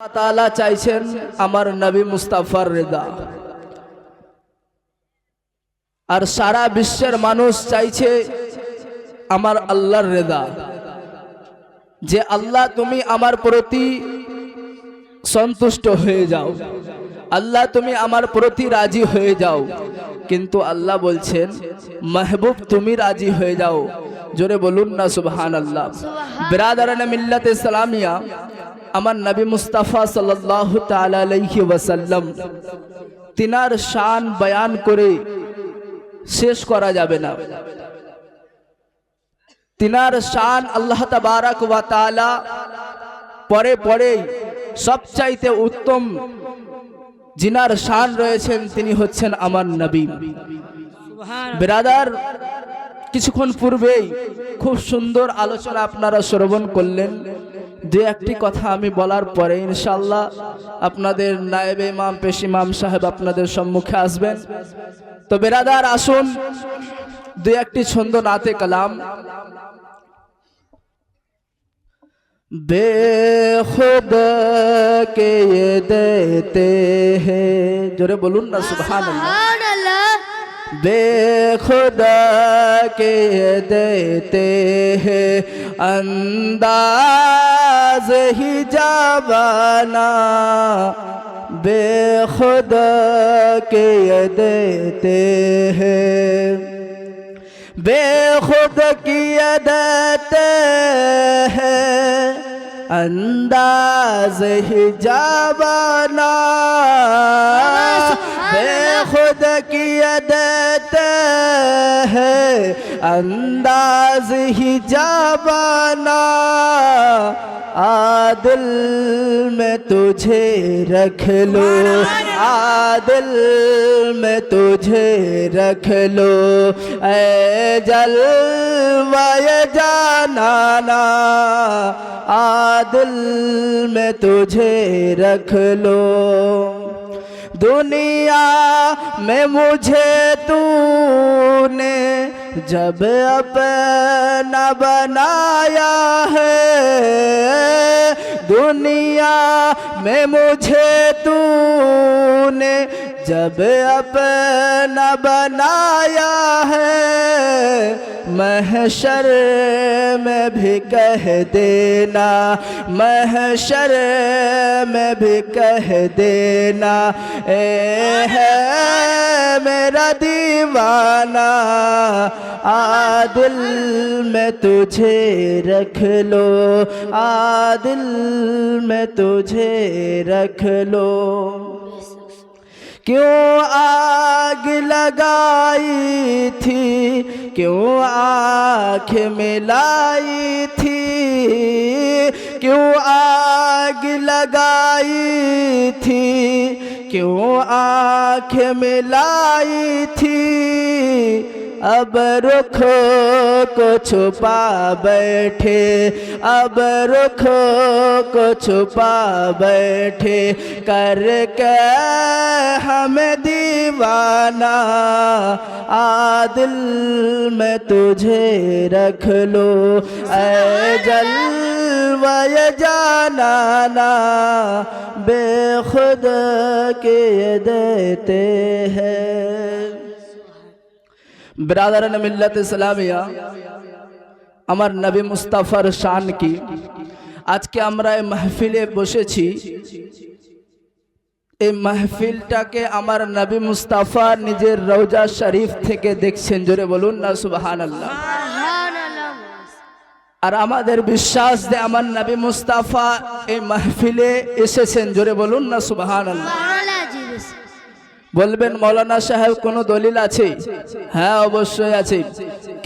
আল্লাহ চাইছেন আমার নবী মুস্তাফার রেদা। আর সারা বিশ্বের মানুষ চাইছে আমার আল্লাহর রেদা। যে আল্লাহ তুমি আমার প্রতি সন্তুষ্ট হয়ে যাও। আল্লাহ তুমি আমার প্রতি রাজি হয়ে যাও। কিন্তু আল্লাহ বলছেন মাহবুব তুমি রাজি হয়ে যাও। জোরে বলুন না সুবহান আল্লাহ বিরাদারান মিল্লাত ইসলামিয়া আমার নবী মুস্তাফা সাল্লাল্লাহু তাআলা আলাইহি ওয়াসাল্লাম তিনার শান বয়ান করে শেষ করা যাবে না। তিনার শান আল্লাহ তাবারাক ওয়া তাআলা পরে পরে সবচাইতে উত্তম জিনার শান রয়েছেন তিনি হচ্ছেন আমার নবী। বেরাদার কিছুক্ষণ পূর্বেই খুব সুন্দর আলোচনা আপনারা শ্রবণ করলেন। দু একটি কথা আমি বলার পরে ইনশাল্লাহ আপনাদের নায়বে ইমাম পেশ ইমাম সাহেব আপনাদের সম্মুখে আসবেন। তো বেরাদার আসুন। দু একটি ছন্দ নাতে কালাম। বেখুদ কে দেতে হে। জোরে বলুন না বে বেখুদা কে দেতে হে। अंदा راز ہی جابانا بے خدا کے یہ دیتے ہیں۔ بے خود کی عدت ہے انداز ہی جابانا बेखुद किए देते हैं अंदाज ही जावाना आदिल में तुझे रख लो आदिल में तुझे रख लो ऐ जलवाय जानाना आदिल में तुझे रख लो दुनिया में मुझे तूने जब अपना बनाया है दुनिया में मुझे तूने جب اپنا بنایا ہے، محشر میں بھی کہہ دینا، محشر میں بھی کہہ دینا، اے ہے میرا دیوانہ آدل میں تجھے رکھ لو آدل میں تجھے رکھ لو۔ क्यों आग लगाई थी क्यों आँख मिलाई थी क्यों आग लगाई थी क्यों आँख मिलाई थी अब रुखो को छुपा बैठे अब रुखो को छुपा बैठे करके हमें दीवाना आदिल में तुझे रख लो ऐ जलवय जानाना बेखुद के देते हैं ব্রাদারান মিল্লাত ইসলামিয়া, আমার নবী মুস্তাফার শান কি? আজকে আমরা এই মাহফিলে বসেছি। এই মাহফিলটাকে আমার নবী মুস্তাফা নিজের রওজা শরীফ থেকে দেখছেন। জোরে বলুন না সুবাহান আল্লাহ আর আমাদের বিশ্বাস যে আমার নবী মুস্তাফা এই মাহফিলে এসেছেন। জোরে বলুন না সুবাহান আল্লাহ বলবেন মৌলানা সাহেব কোনো দলিল আছে? হ্যাঁ অবশ্যই আছে।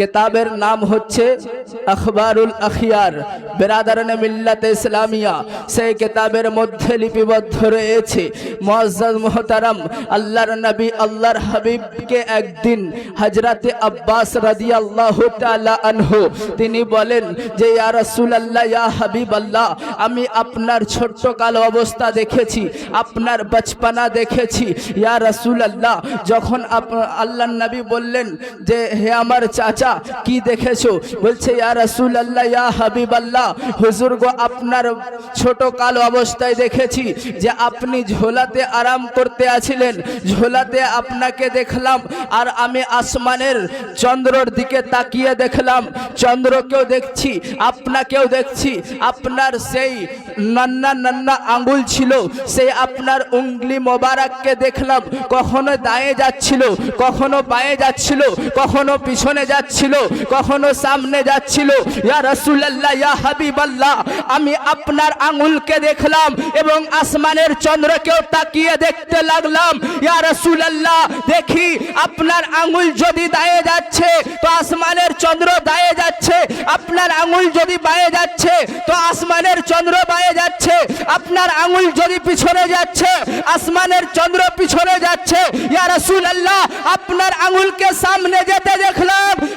কেতাবের নাম হচ্ছে আখবারুল আখিয়ার বেরাদারানে মিল্লাতে ইসলামিয়া। সেই কেতাবের মধ্যে লিপিবদ্ধ রয়েছে মুআজ্জাজ মুহতারাম, আল্লাহর নবী, আল্লাহর হাবিবকে একদিন হজরতে আব্বাস রাদিয়াল্লাহু তাআলা আনহু, তিনি বলেন যে, ইয়া রাসূলুল্লাহ, ইয়া হাবিবাল্লাহ, আমি আপনার ছোট্ট কাল অবস্থা দেখেছি, আপনার বচপনা দেখেছি। ইয়া রাসূলুল্লাহ, যখন আপ- আল্লাহর নবী বললেন যে, হে আমার চাচা কি দেখেছ? বলছে, ইয়া রাসূল আল্লাহ ইয়া হাবিব আল্লাহ হুজুর গো, আপনার ছোট কাল অবস্থায় দেখেছি যে আপনি ঝোলাতে আরাম করতে আছিলেন। ঝোলাতে আপনাকে দেখলাম আর আমি আসমানের চন্দ্রর দিকে তাকিয়ে দেখলাম। চন্দ্রকেও দেখছি, আপনাকেও দেখছি। আপনার সেই নান্না নান্না আঙ্গুল ছিল, সেই আপনার উঙ্গলি মোবারককে দেখলাম। কখনো দায়ে যাচ্ছিল, কখনো পায়ে যাচ্ছিল, কখনো পিছনে যাচ্ছিল। কখনো সামনে যাচ্ছিল। ইয়া রাসূলুল্লাহ, ইয়া হাবিবাল্লাহ, আমি আপনার আঙ্গুলকে দেখলাম এবং আসমানের চন্দ্রকেও তাকিয়ে দেখতে লাগলাম। ইয়া রাসূলুল্লাহ, দেখি আপনার আঙ্গুল যদি দায়ে যাচ্ছে, তো আসমানের চন্দ্র দায়ে যাচ্ছে। আপনার আঙ্গুল যদি বায়ে যাচ্ছে, তো আসমানের চন্দ্র বায়ে যাচ্ছে। আপনার আঙ্গুল যদি পিছনে যাচ্ছে, আসমানের চন্দ্র পিছনে যাচ্ছে। ইয়া রাসূলুল্লাহ, আপনার আঙ্গুলকে সামনে যেতে দেখলাম।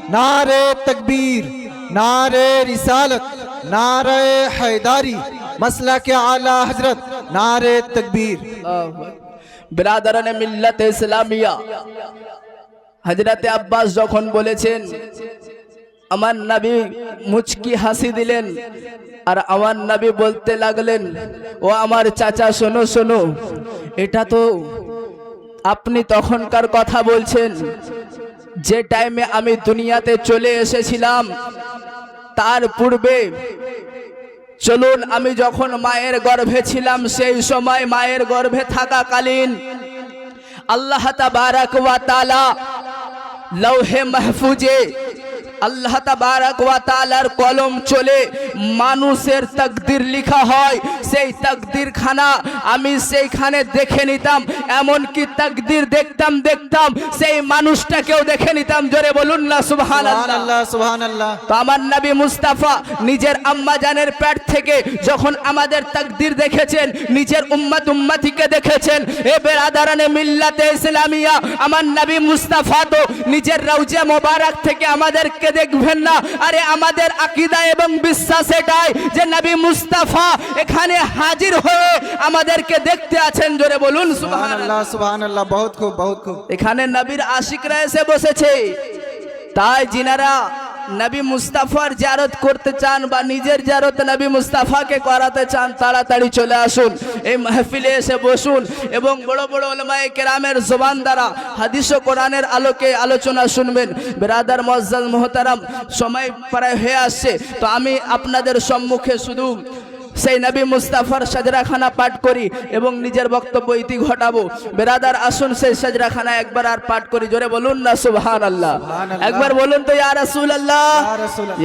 अल्लाह से- नारे तकबीर नारे तकबीर नारे रिसालत नारे हैदारी मसला के आला हजरत नारे तकबीर বিরাদারান মিল্লাত ইসলামিয়া হজরতে আব্বাস যখন বলেছেন আমার নবী মুচকি হাসি দিলেন আর আমার নবী বলতে লাগলেন ও আমার চাচা শোনো শোনো এটা তো আপনি তখনকার কথা বলছেন যে টাইমে আমি দুনিয়াতে চলে এসেছিলাম, তার পূর্বে চলুন আমি যখন মায়ের গর্ভে ছিলাম, সেই সময় মায়ের গর্ভে থাকাকালীন আল্লাহ তাবারাক ওয়া তাআলা লৌহে মাহফুজে আল্লাহ তালার কলম চলে মানুষের তকদির লিখা হয়। সেই তকদির খানা আমি সেইখানে দেখে নিতাম এমনকি তকদির দেখতাম দেখতাম সেই মানুষটাকেও দেখে নিতাম। জোরে বলুন না সুহান তো আমার নবী মুস্তাফা নিজের আম্মাজানের প্যাট থেকে যখন আমাদের তকদির দেখেছেন নিজের উম্মাদ উম্মাদিকে দেখেছেন এ বেরাদারানে মিল্লাতে ইসলামিয়া আমার নবী মুস্তাফা তো নিজের রৌজে মোবারক থেকে আমাদেরকে দেখবেন না। আরে আমাদের আকিদা এবং বিশ্বাস এটাই যে নবী মুস্তাফা এখানে হাজির হয়ে আমাদেরকে দেখতে আছেন। জোরে বলুন সুবহানাল্লাহ। সুবহানাল্লাহ বহুত খুব বহুত খুব। এখানে নবীর আশিকরা এসে বসেছে। তাই জিনারা নবী মুস্তাফার জারত করতে চান বা নিজের জারত নবী মুস্তাফাকে করাতে চান, তাড়াতাড়ি চলে আসুন। এই মাহফিলে এসে বসুন এবং বড় বড় ওলমায় কেরামের জবান দ্বারা হাদিস ও কোরআনের আলোকে আলোচনা শুনবেন। ব্রাদার মজ্জাল মোহতারাম, সময় প্রায় হয়ে আসছে। তো আমি আপনাদের সম্মুখে শুধু সেই নবী মুস্তাফার সাজরাখানা পাঠ করি এবং নিজের বক্তব্য ইতি ঘটাবো বেরাদার আসুন সেই সাজরাখানা একবার আর পাঠ করি জোরে বলুন না সুবহান আল্লাহ সুবহানাল্লাহ। একবার বলুন তো ইয়া রাসূল আল্লাহ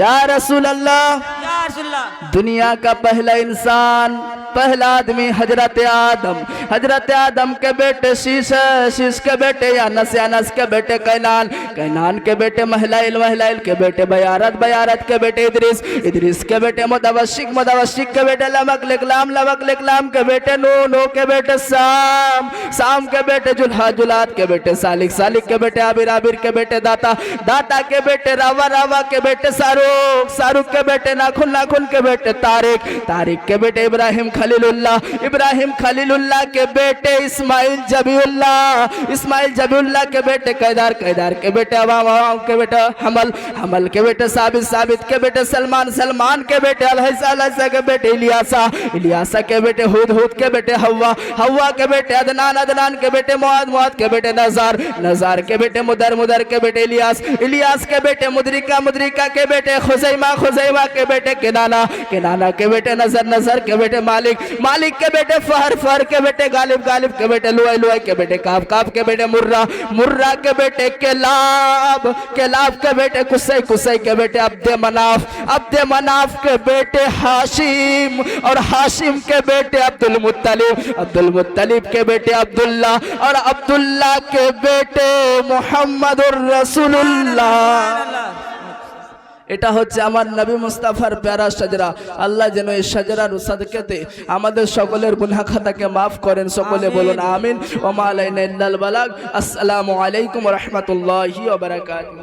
या रसूल अल्लाह। या रसूल अल्लाह दुनिया का पहला इंसान पहला आदमी हजरत आदम हजरत आदम के बेटे शीश शीश के बेटे अनस अनस के बेटे कैनान कैनान के बेटे महलाइल महलाइल के बेटे बयारत बयारत के बेटे इदरीस इदरीस के बेटे मुदवशिक मुदवशिक के बेटे بیٹے لمک لکلام لمک لکلام کے بیٹے نو نو کے بیٹے سام سام کے بیٹے جلہ جلات کے بیٹے سالک سالک کے بیٹے عابر عابر کے بیٹے داتا داتا کے بیٹے راوہ راوہ کے بیٹے ساروک ساروک کے بیٹے ناکھن ناکھن کے بیٹے تاریک تاریک کے بیٹے ابراہیم خلیل اللہ ابراہیم خلیل اللہ کے بیٹے اسماعیل جبی اللہ اسماعیل جبی اللہ کے بیٹے قیدار قیدار کے بیٹے عوام عوام کے بیٹے حمل حمل کے بیٹے ثابت ثابت کے بیٹے سلمان سلمان کے بیٹے الحصہ الحصہ کے بیٹے الیاسا الیاسا کے بیٹے ہود ہود کے بیٹے ہوا ہوا کے بیٹے ادنان ادنان کے بیٹے مواد مواد کے بیٹے نظار نظار کے بیٹے مدر مدر کے بیٹے الیاس الیاس کے بیٹے مدرکہ مدرکہ کے بیٹے خزیمہ خزیمہ کے بیٹے کنانا کنانا کے بیٹے نظر نظر کے بیٹے مالک مالک کے بیٹے فہر فہر کے بیٹے غالب غالب کے بیٹے لوئے لوئے کے بیٹے کاف کاف کے بیٹے مرہ مرہ کے بیٹے کلاب کلاب کے بیٹے کسے کسے کے بیٹے عبد مناف عبد مناف کے بیٹے حاشیم हाशिम और हाशिम के बेटे अब्दुल मुत्तलिब अब्दुल मुत्तलिब के बेटे अब्दुल्ला और अब्दुल्ला के बेटे मोहम्मद रसूलुल्लाह এটা হচ্ছে আমার নবী মুস্তাফার প্যারা সাজরা আল্লাহ যেন এই সাজরার সাদকাতে আমাদের সকলের গুনাহ খাতাকে মাফ করেন সকলে বলুন আমিন ওয়া মা আলাইনা ইল্লাল বালাগ আসসালামু আলাইকুম ওয়া রাহমাতুল্লাহি ওয়া বারাকাতুহু